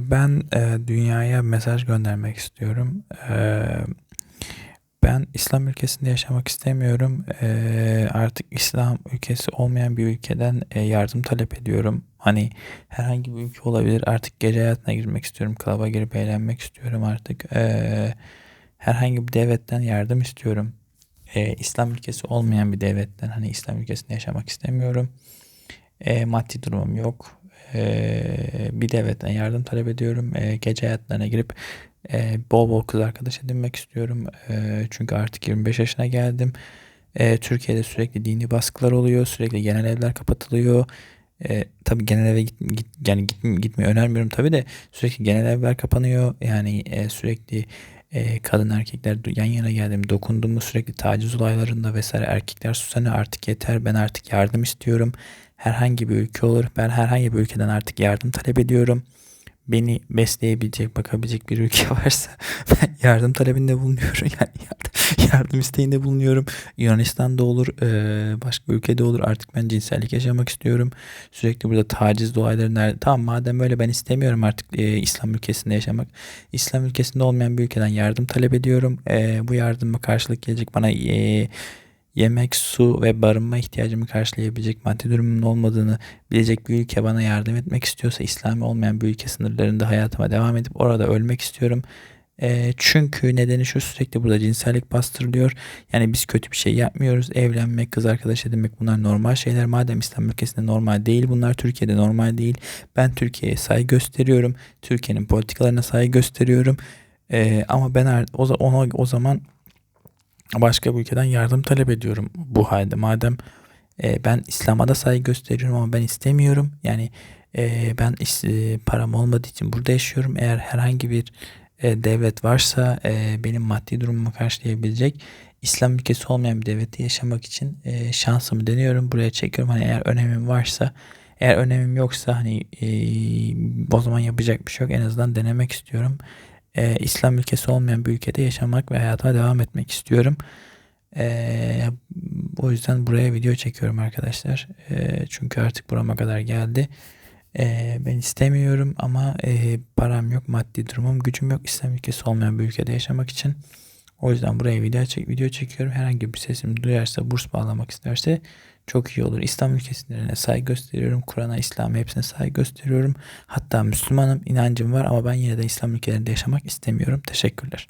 Ben, dünyaya mesaj göndermek istiyorum. Ben İslam ülkesinde yaşamak istemiyorum. Artık İslam ülkesi olmayan bir ülkeden, yardım talep ediyorum. Hani herhangi bir ülke olabilir. Artık gece hayatına girmek istiyorum. Klaba girip eğlenmek istiyorum artık. Herhangi bir devletten yardım istiyorum. İslam ülkesi olmayan bir devletten, hani İslam ülkesinde yaşamak istemiyorum. Maddi durumum yok. Eee, bir devletten yardım talep ediyorum. Eee, gece hayatlarına girip eee, bol bol kız arkadaş edinmek istiyorum. Eee, çünkü artık 25 yaşına geldim. Eee, Türkiye'de sürekli dini baskılar oluyor. Sürekli genel evler kapatılıyor. Eee, tabii genel eve git, git yani git, gitmeyi önermiyorum tabii de sürekli genel evler kapanıyor. Yani eee, sürekli eee, kadın erkekler yan yana geldim dokundum mu sürekli taciz olaylarında vesaire erkekler susanıyor artık yeter ben artık yardım istiyorum. Herhangi bir ülke olur. Ben herhangi bir ülkeden artık yardım talep ediyorum. Beni besleyebilecek, bakabilecek bir ülke varsa ben yardım talebinde bulunuyorum. Yani yardım, yardım isteğinde bulunuyorum. Yunanistan'da olur, başka bir ülkede olur. Artık ben cinsellik yaşamak istiyorum. Sürekli burada taciz olayları nerede? Tamam madem böyle ben istemiyorum artık eee, İslam ülkesinde yaşamak. İslam ülkesinde olmayan bir ülkeden yardım talep ediyorum. Eee, bu yardıma karşılık gelecek bana eee, yemek, su ve barınma ihtiyacımı karşılayabilecek maddi durumumun olmadığını bilecek bir ülke bana yardım etmek istiyorsa İslami olmayan bir ülke sınırlarında hayatıma devam edip orada ölmek istiyorum. Eee, çünkü nedeni şu sürekli burada cinsellik bastırılıyor. Yani biz kötü bir şey yapmıyoruz. Evlenmek, kız arkadaş edinmek bunlar normal şeyler. Madem İslam ülkesinde normal değil bunlar Türkiye'de normal değil. Ben Türkiye'ye saygı gösteriyorum. Türkiye'nin politikalarına saygı gösteriyorum. Eee, ama ben o, ona, o zaman başka bir ülkeden yardım talep ediyorum bu halde. Madem e, ben İslam'a da saygı gösteriyorum ama ben istemiyorum. Yani e, ben is- e, param olmadığı için burada yaşıyorum. Eğer herhangi bir e, devlet varsa e, benim maddi durumumu karşılayabilecek İslam ülkesi olmayan bir devlette yaşamak için e, şansımı deniyorum. Buraya çekiyorum. Hani eğer önemim varsa eğer önemim yoksa hani e, o zaman yapacak bir şey yok. En azından denemek istiyorum. E, İslam ülkesi olmayan bir ülkede yaşamak ve hayata devam etmek istiyorum. E, o yüzden buraya video çekiyorum arkadaşlar. E, çünkü artık burama kadar geldi. E, ben istemiyorum ama e, param yok, maddi durumum, gücüm yok. İslam ülkesi olmayan bir ülkede yaşamak için. O yüzden buraya video, çek, video çekiyorum. Herhangi bir sesim duyarsa, burs bağlamak isterse çok iyi olur. İslam ülkelerine saygı gösteriyorum. Kur'an'a, İslam'a hepsine saygı gösteriyorum. Hatta Müslümanım, inancım var ama ben yine de İslam ülkelerinde yaşamak istemiyorum. Teşekkürler.